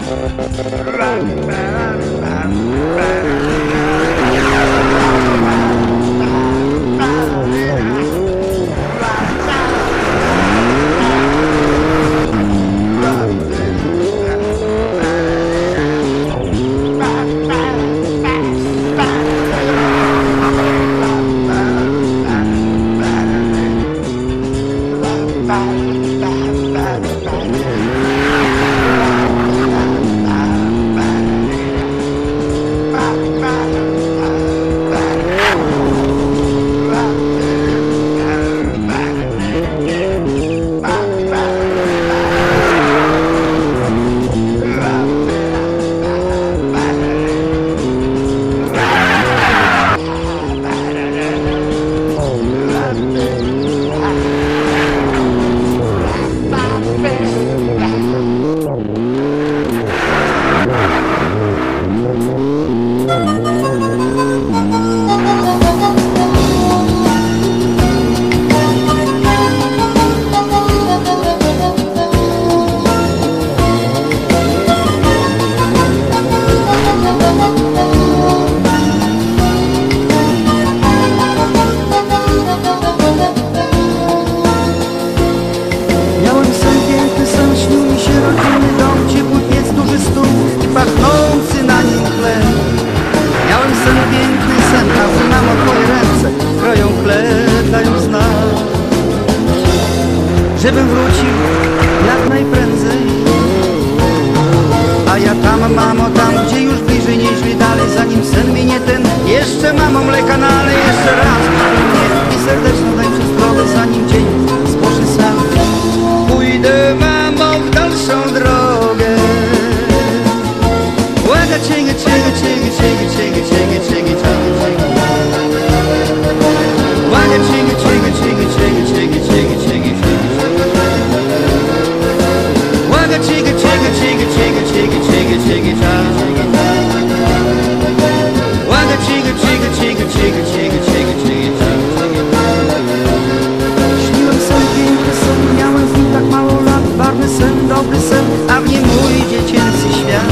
Run, Żebym wrócił jak najprędzej. A ja tam, mamo, tam, gdzie już bliżej, nieźli dalej Zanim sen minie ten, jeszcze mamo mleka nalej Jeszcze raz mnie i serdeczną daj przez Zanim dzień Śniłem sen, piękny sen, miałem w tak mało lat. Sen, dobry sen, a w nim mój dziecięcy świat.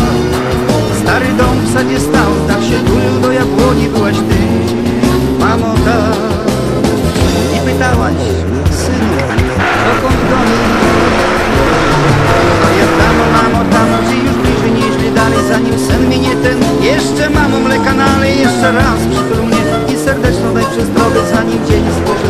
Stary dom w stał, tak się jabłoni Byłaś ty, mamo ta. I pytałaś, synu kanale jeszcze raz przypomnę i serdeczną daj przez zdrowy, zanim dzień spożyje.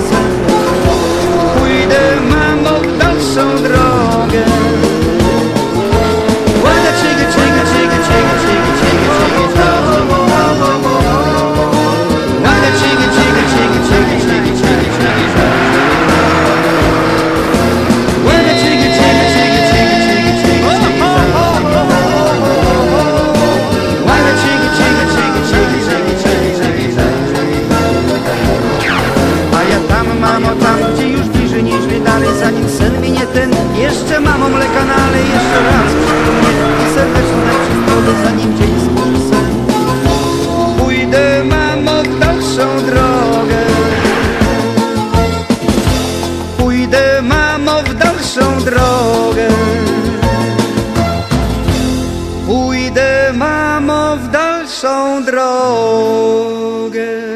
Dalszą drogę. Pójdę, mamo, w dalszą drogę